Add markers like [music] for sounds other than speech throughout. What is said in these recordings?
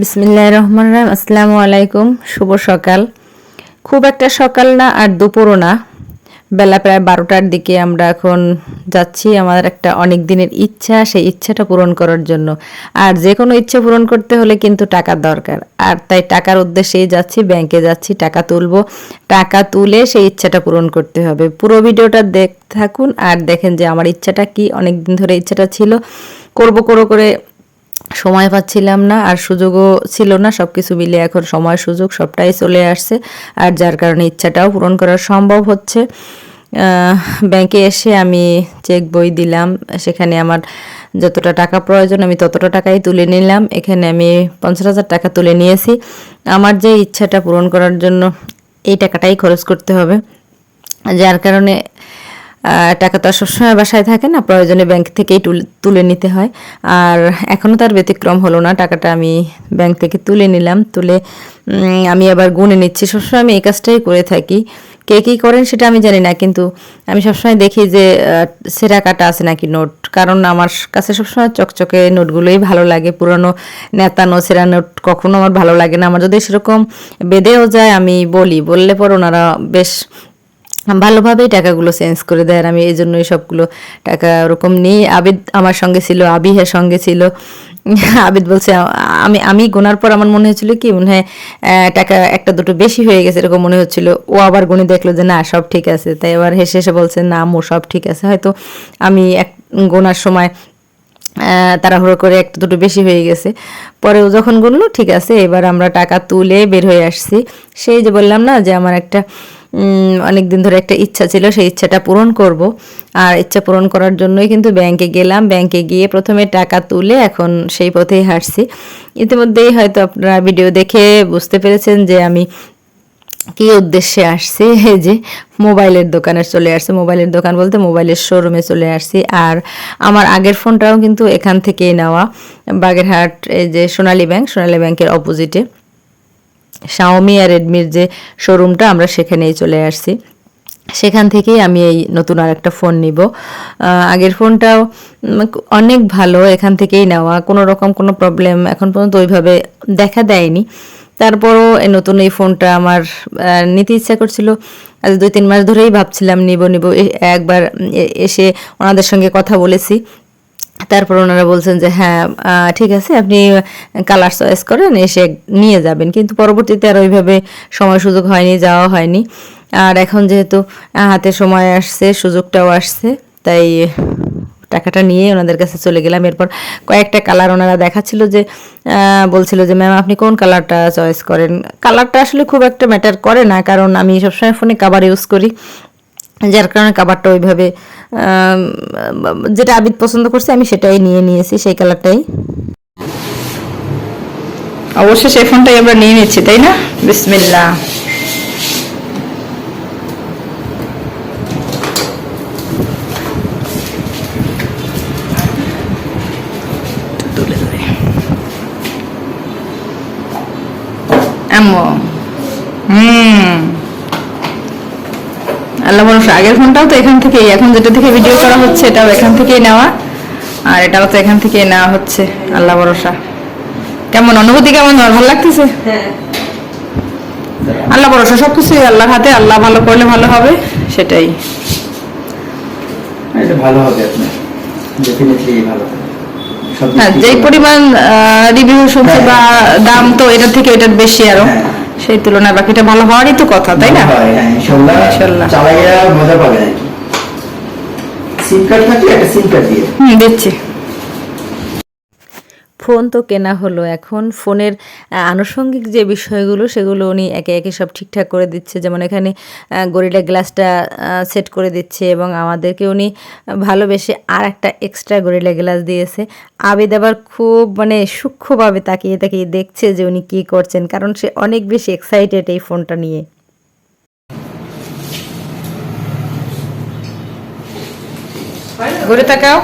বিসমিল্লাহ রহমান রাহিম। আসসালামু আলাইকুম, শুভ সকাল। খুব একটা সকাল না আর দুপুরও না। বেলা প্রায় বারোটার দিকে আমরা এখন যাচ্ছি আমার একটা অনেক দিনের ইচ্ছা, সেই ইচ্ছাটা পূরণ করার জন্য। আর যে কোনো ইচ্ছা পূরণ করতে হলে কিন্তু টাকার দরকার। আর তাই টাকার উদ্দেশ্যেই যাচ্ছি, ব্যাংকে যাচ্ছি, টাকা তুলবো। টাকা তুলে সেই ইচ্ছাটা পূরণ করতে হবে। পুরো ভিডিওটা দেখ, থাকুন আর দেখেন যে আমার ইচ্ছাটা কি অনেক দিন ধরে ইচ্ছাটা ছিল। করব করো করে সময় পাচ্ছিলাম না আর সুযোগও ছিল না সব কিছু মিলে এখন সময় সুযোগ সবটাই চলে আসছে আর যার কারণে ইচ্ছাটাও পূরণ করা সম্ভব হচ্ছে। ব্যাংকে এসে আমি চেক বই দিলাম, সেখানে আমার যতটা টাকা প্রয়োজন আমি ততটা টাকাই তুলে নিলাম, এখানে আমি পঞ্চাশ হাজার টাকা তুলে নিয়েছি। আমার যে ইচ্ছাটা পূরণ করার জন্য এই টাকাটাই খরচ করতে হবে, যার কারণে টাকা তো আর সবসময় বাসায় থাকে না, প্রয়োজনে ব্যাংক থেকেই তুল- নিতে হয়। আর এখনও তার ব্যতিক্রম হলো না, টাকাটা আমি ব্যাংক থেকে তুলে নিলাম, তুলে আমি আবার গুনে নিচ্ছি। সবসময় আমি এই কাজটাই করে থাকি। কে কী করেন সেটা আমি জানি না, কিন্তু আমি সবসময় দেখি যে সেরা কাটা আছে নাকি নোট। কারণ আমার কাছে সবসময় চকচকে নোটগুলোই ভালো লাগে, পুরনো নেতানো সেরা নোট কখনো আমার ভালো লাগে না। আমার যদি সেরকম বেঁধেও যায়, আমি বলি। বললে পর ওনারা বেশ ভালোভাবেই টাকাগুলো চেঞ্জ করে দেয় আর আমি এই জন্যই সবগুলো টাকা ওরকম নিই। আবিদ আমার সঙ্গে ছিল, আবিহের সঙ্গে ছিল। [laughs] আবিদ বলছে, আমি আমি গোনার পর আমার মনে হচ্ছিল কি, মনে হয় টাকা একটা দুটো বেশি হয়ে গেছে এরকম মনে হচ্ছিল। ও আবার গুনে দেখল যে না, সব ঠিক আছে। তাই এবার হেসে হেসে বলছে, না মো, সব ঠিক আছে। হয়তো আমি এক গোনার সময় তাড়াহুড়ো করে একটু দুটো বেশি হয়ে গেছে। পরে ও যখন গুনলো, ঠিক আছে, এবার আমরা টাকা তুলে বের হয়ে আসছি। সেই যে বললাম না যে আমার একটা অনেক দিন ধরে একটা ইচ্ছা ছিল, সেই ইচ্ছাটা পূরণ করব। আর ইচ্ছা পূরণ করার জন্যই কিন্তু ব্যাংকে গেলাম। ব্যাংকে গিয়ে প্রথমে টাকা তুলে এখন সেই পথেই হাঁটছি। ইতিমধ্যেই হয়তো আপনারা ভিডিও দেখে বুঝতে পেরেছেন যে আমি কি উদ্দেশ্যে আসছি। [laughs] এই যে মোবাইলের দোকানে চলে আসছে। মোবাইলের দোকান বলতে মোবাইলের শোরুমে চলে আসছি। আর আমার আগের ফোনটাও কিন্তু এখান থেকেই নেওয়া। বাগেরহাট, এই যে সোনালী ব্যাংক, সোনালী ব্যাংকের অপোজিটে শাওমি আর রেডমির যে শোরুমটা আমরা সেখানেই চলে আসছি। সেখান থেকেই আমি এই নতুন আর একটা ফোন নিব আগের ফোনটাও অনেক ভালো, এখান থেকেই নেওয়া, কোনো রকম কোনো প্রবলেম এখন পর্যন্ত ওইভাবে দেখা দেয়নি। তারপরও এই নতুন এই ফোনটা আমার নিতে ইচ্ছা করছিল। আজ দুই তিন মাস ধরেই ভাবছিলাম নিব নিব। একবার এসে ওনাদের সঙ্গে কথা বলেছি। তারপর ওনারা বলছেন যে হ্যাঁ ঠিক আছে, আপনি কালার চয়েস করেন, এসে নিয়ে যাবেন। কিন্তু পরবর্তীতে আর ওইভাবে সময় সুযোগ হয়নি, যাওয়া হয়নি। আর এখন যেহেতু হাতে সময় আসছে, সুযোগটাও আসছে, তাই টাকাটা নিয়ে ওনাদের কাছে চলে গেলাম। এরপর কয়েকটা কালার ওনারা দেখাচ্ছিল যে বলছিল যে ম্যাম আপনি কোন কালারটা চয়েস করেন? কালারটা আসলে খুব একটা ম্যাটার করে না, কারণ আমি সবসময় ফোনে কাবার ইউজ করি। যার কারণে কাবারটা ওইভাবে যেটা আবিদ পছন্দ করছে, আমি সেটাই নিয়ে নিয়েছি, সেই কালারটাই। অবশ্যই সেই ফোনটাই আমরা নিয়ে নিচ্ছি, তাই না? বিসমিল্লা আম্মু। হুম। আল্লাহ ভরসা আগের ফোনটাও তো এখান থেকেই এখন যেটা থেকে ভিডিও করা হচ্ছে এটাও এখান থেকেই নেওয়া। আর এটাও তো এখান থেকেই নেওয়া হচ্ছে আল্লাহ ভরসা। কেমন অনুভূতি কেমন? ভালো লাগতেছে? আল্লাহ ভরসা সবকিছুই আল্লাহর হাতে আল্লাহ ভালো করলে ভালো হবে সেটাই। এটা ভালো হবে আপনার। ডেফিনেটলি ভালো হবে। হ্যাঁ থেকে- যেই পরিমাণ রিভিউ শুনছি বা দাম তো এটার থেকে এটার বেশি আরও। হ্যাঁ। সেই তুলনায় বাকিটা ভালো হওয়ারই তো কথা তাই না? হয়। চালাইয়া মজা পাবে সিম কার্ড থাকলে একটা সিম কার্ড দিয়ে হুম দিচ্ছি। ফোন তো কেনা হলো। এখন ফোনের আনুষঙ্গিক যে বিষয়গুলো, সেগুলো উনি একে একে সব ঠিকঠাক করে দিচ্ছে। যেমন এখানে গরিলা গ্লাসটা সেট করে দিচ্ছে এবং আমাদেরকে উনি ভালোবেসে আর একটা এক্সট্রা গরিলা গ্লাস দিয়েছে। আবেদ আবার খুব মানে সূক্ষ্মভাবে তাকিয়ে তাকিয়ে দেখছে যে উনি কী করছেন, কারণ সে অনেক বেশি এক্সাইটেড এই ফোনটা নিয়ে। ঘুরে তাকাও।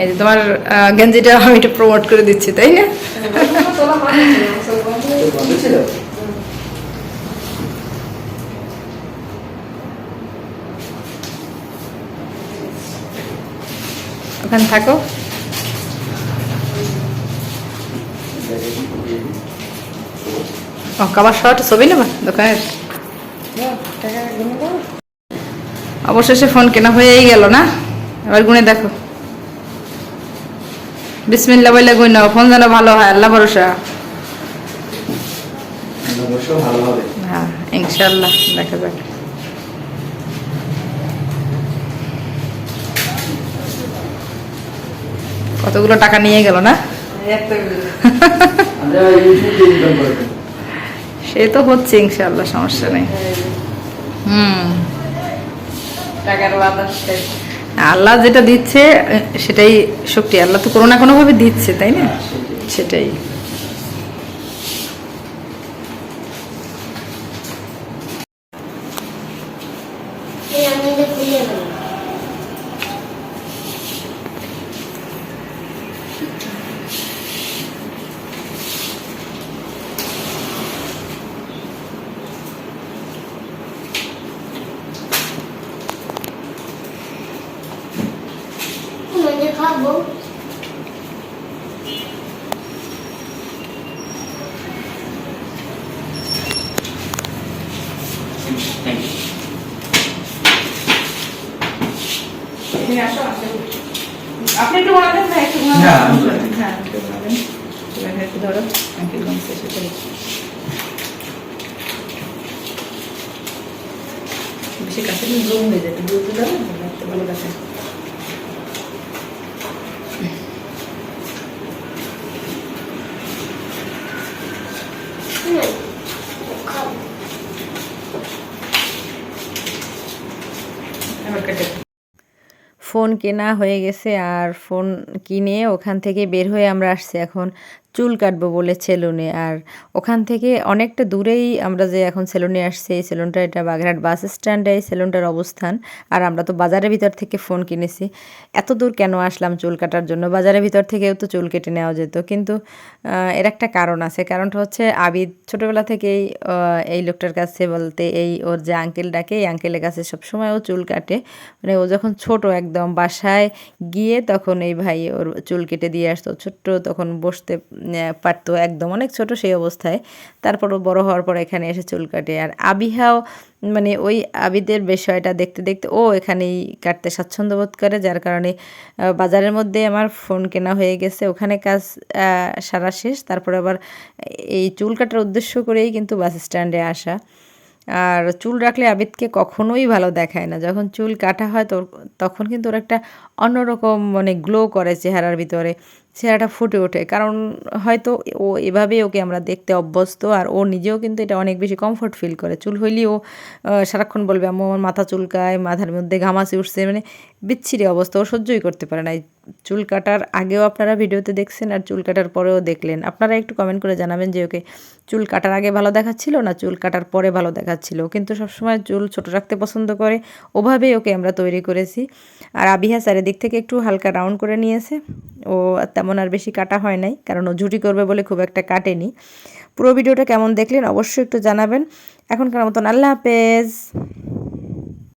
এই যে তোমার গেঞ্জিটা আমি একটু প্রমোট করে দিচ্ছি, তাই না? ওখানে থাকো। কাবার ছবি নেবা দোকানের? অবশেষে ফোন কেনা হয়েই গেল না? এবার গুনে দেখো। বিসমিল্লা বললে গুণ নাও ফোন যেন ভালো হয় আল্লাহ ভরসা। অবশ্য ভালো হবে। হ্যাঁ ইনশাল্লাহ দেখা যাক। কতগুলো টাকা নিয়ে গেল না? সে তো হচ্ছে ইনশাল্লাহ সমস্যা নেই। হুম। টাকার বাতাস আল্লাহ যেটা দিচ্ছে সেটাই শক্তি। আল্লাহ তো কোনো না কোনোভাবে দিচ্ছে তাই না? সেটাই এই আমি এটা খুলে গেল মানে খাব থ্যাংক ইউ আপনি একটু বানাবেন না একটু না, আমি বানাবো। হ্যাঁ একটু বানাবেন এবার একটু ধরো আঙ্কেল গমসে সেটাই বেশি কাছে জুম হয়ে যায় একটু দূরত্ব দাও দেখতে ভালো কাছে হুম, খাব এবার কেটে ফোন কেনা হয়ে গেছে আর ফোন কিনে ওখান থেকে বের হয়ে আমরা আসছি এখন। চুল কাটবো বলে সেলুনে। আর ওখান থেকে অনেকটা দূরেই আমরা যে এখন সেলুনে আসছি, এই সেলুনটা এটা বাগেরহাট বাস স্ট্যান্ডে, এই সেলুনটার অবস্থান। আর আমরা তো বাজারের ভিতর থেকে ফোন কিনেছি। এত দূর কেন আসলাম চুল কাটার জন্য? বাজারের ভিতর থেকেও তো চুল কেটে নেওয়া যেত। কিন্তু এর একটা কারণ আছে। কারণটা হচ্ছে আবিদ ছোটোবেলা থেকেই এই লোকটার কাছে বলতে এই ওর যে আঙ্কেল ডাকে, এই আঙ্কেলের কাছে সবসময় ও চুল কাটে। মানে ও যখন ছোট একদম বাসায় গিয়ে তখন এই ভাই ওর চুল কেটে দিয়ে আসতো। ছোট্ট তখন বসতে পারতো একদম। অনেক ছোট সেই অবস্থায়। তারপর বড় হওয়ার পর এখানে এসে চুল কাটে। আর আবিহাও মানে ওই আবিদের বিষয়টা দেখতে দেখতে ও এখানেই কাটতে স্বাচ্ছন্দ্য বোধ করে, যার কারণে বাজারের মধ্যে আমার ফোন কেনা হয়ে গেছে। ওখানে কাজ সারা শেষ। তারপর আবার এই চুল কাটার উদ্দেশ্য করেই কিন্তু বাস স্ট্যান্ডে আসা। আর চুল রাখলে আবিদকে কখনোই ভালো দেখায় না। যখন চুল কাটা হয় তো তখন কিন্তু ওর একটা অন্যরকম মানে গ্লো করে চেহারার ভিতরে। চেহারাটা ফুটে ওঠে। কারণ হয়তো ও এভাবেই ওকে আমরা দেখতে অভ্যস্ত আর ও নিজেও কিন্তু এটা অনেক বেশি কমফোর্ট ফিল করে। চুল হইলেই ও সারাক্ষণ বলবে আমার মাথা চুলকায়, মাথার মধ্যে ঘামাচি উঠছে। মানে বিচ্ছিরি অবস্থা, ও সহ্যই করতে পারে না। এই চুল কাটার আগেও আপনারা ভিডিওতে দেখছেন আর চুল কাটার পরেও দেখলেন। আপনারা একটু কমেন্ট করে জানাবেন যে ওকে চুল কাটার আগে ভালো দেখাচ্ছিল না চুল কাটার পরে ভালো দেখাচ্ছিল। কিন্তু সবসময় চুল ছোট রাখতে পছন্দ করে, ওভাবেই ওকে আমরা তৈরি করেছি। আর আবিহা চারিদিক থেকে একটু হালকা রাউন্ড করে নিয়েছে। ও তেমন আর বেশি কাটা হয় নাই, কারণ ও ঝুটি করবে বলে খুব একটা কাটেনি। পুরো ভিডিওটা কেমন দেখলেন অবশ্যই একটু জানাবেন। এখনকার মতন আল্লাহ হাফেজ।